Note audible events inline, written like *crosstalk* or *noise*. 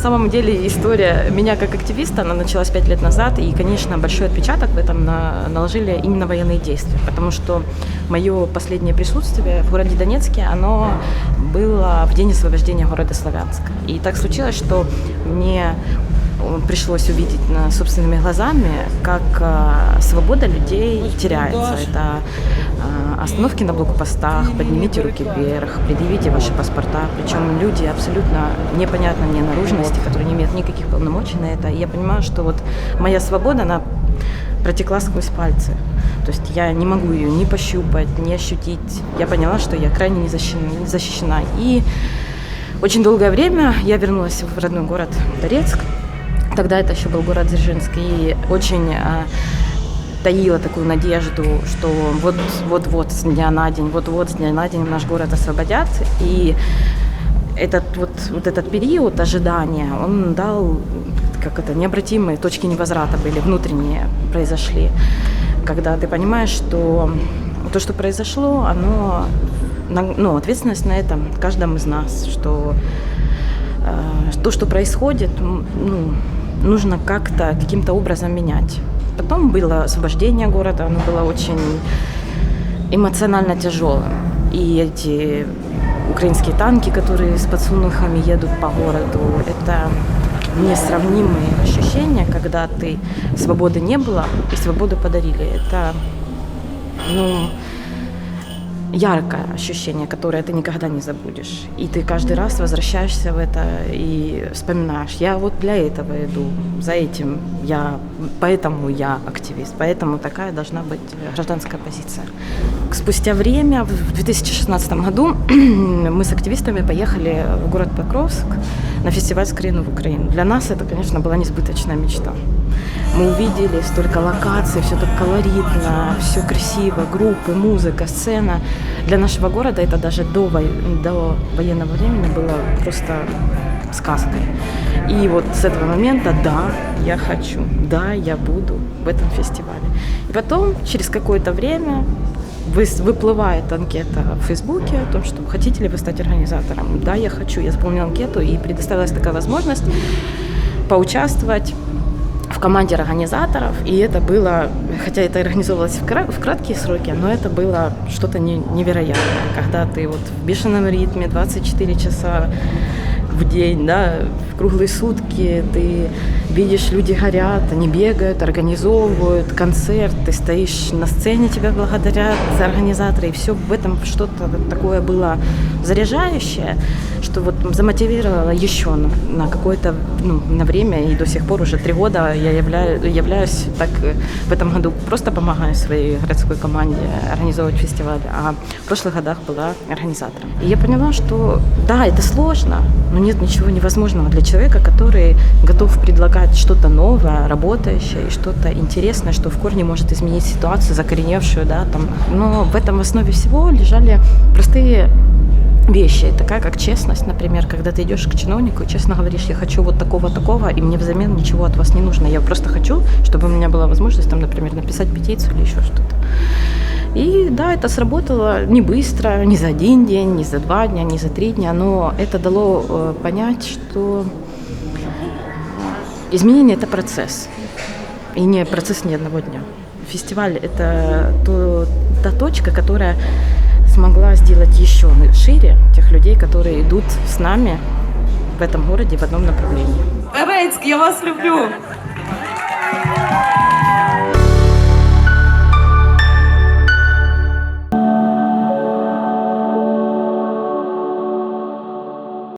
самом деле история меня как активиста, она началась пять лет назад, и, конечно, большой отпечаток в этом на, наложили именно военные действия, потому что мое последнее присутствие в городе Донецке, оно было в день освобождения города Славянска. И так случилось, что мне пришлось увидеть на собственными глазами, как э, свобода людей теряется. Это э, остановки на блокпостах, поднимите руки вверх, предъявите ваши паспорта. Причем люди абсолютно непонятно мне наружности, которые не имеют никаких полномочий на это. И я понимаю, что вот моя свобода, она протекла сквозь пальцы. То есть я не могу ее ни пощупать, ни ощутить. Я поняла, что я крайне не защищена. Не защищена. И очень долгое время я вернулась в родной город Торецк. Тогда это еще был город Дзержинск. И очень а, таила такую надежду, что вот, вот-вот с дня на день, вот-вот с дня на день наш город освободят. И этот вот, вот этот период ожидания, он дал как это, необратимые точки невозврата были, внутренние произошли, когда ты понимаешь, что то, что произошло, оно, ну, ответственность на этом каждом из нас, что э, то, что происходит, ну, нужно как-то, каким-то образом менять. Потом было освобождение города, оно было очень эмоционально тяжелым. И эти украинские танки, которые с подсунухами едут по городу, это несравнимые ощущения, когда ты свободы не было и свободу подарили. Это ну, яркое ощущение, которое ты никогда не забудешь. И ты каждый раз возвращаешься в это и вспоминаешь, я вот для этого иду, за этим я, поэтому я активист, поэтому такая должна быть гражданская позиция. Спустя время, в 2016 году, *clears throat* мы с активистами поехали в город Покровск на фестиваль «Скрину в Украину». Для нас это, конечно, была несбыточная мечта. Мы увидели столько локаций, все так колоритно, все красиво, группы, музыка, сцена. Для нашего города это даже до, до военного времени было просто сказкой. И вот с этого момента, да, я хочу, да, я буду в этом фестивале. И потом, через какое-то время, выплывает анкета в Фейсбуке о том, что хотите ли вы стать организатором. Да, я хочу. Я заполнила анкету и предоставилась такая возможность поучаствовать в команде организаторов, и это было, хотя это организовывалось в, кра- в краткие сроки, но это было что-то не- невероятное, когда ты вот в бешеном ритме 24 часа в день, да, в круглые сутки ты видишь, люди горят, они бегают, организовывают концерт, ты стоишь на сцене, тебя благодарят организаторы, и все в этом что-то такое было заряжающее, что вот замотивировало еще на, на какое-то ну, на время, и до сих пор уже три года я являю, являюсь так в этом году просто помогаю своей городской команде организовывать фестиваль, а в прошлых годах была организатором. И я поняла, что да, это сложно, но нет ничего невозможного для человека, который готов предлагать что-то новое, работающее и что-то интересное, что в корне может изменить ситуацию, закореневшую, да, там. Но в этом в основе всего лежали простые вещи, такая как честность, например, когда ты идешь к чиновнику и честно говоришь, я хочу вот такого, такого, и мне взамен ничего от вас не нужно, я просто хочу, чтобы у меня была возможность, там, например, написать петицию или еще что-то. И да, это сработало не быстро, не за один день, не за два дня, не за три дня, но это дало э, понять, что изменение – это процесс, и не процесс ни одного дня. Фестиваль – это то, та точка, которая смогла сделать еще шире тех людей, которые идут с нами в этом городе в одном направлении. Эрецк, я вас люблю!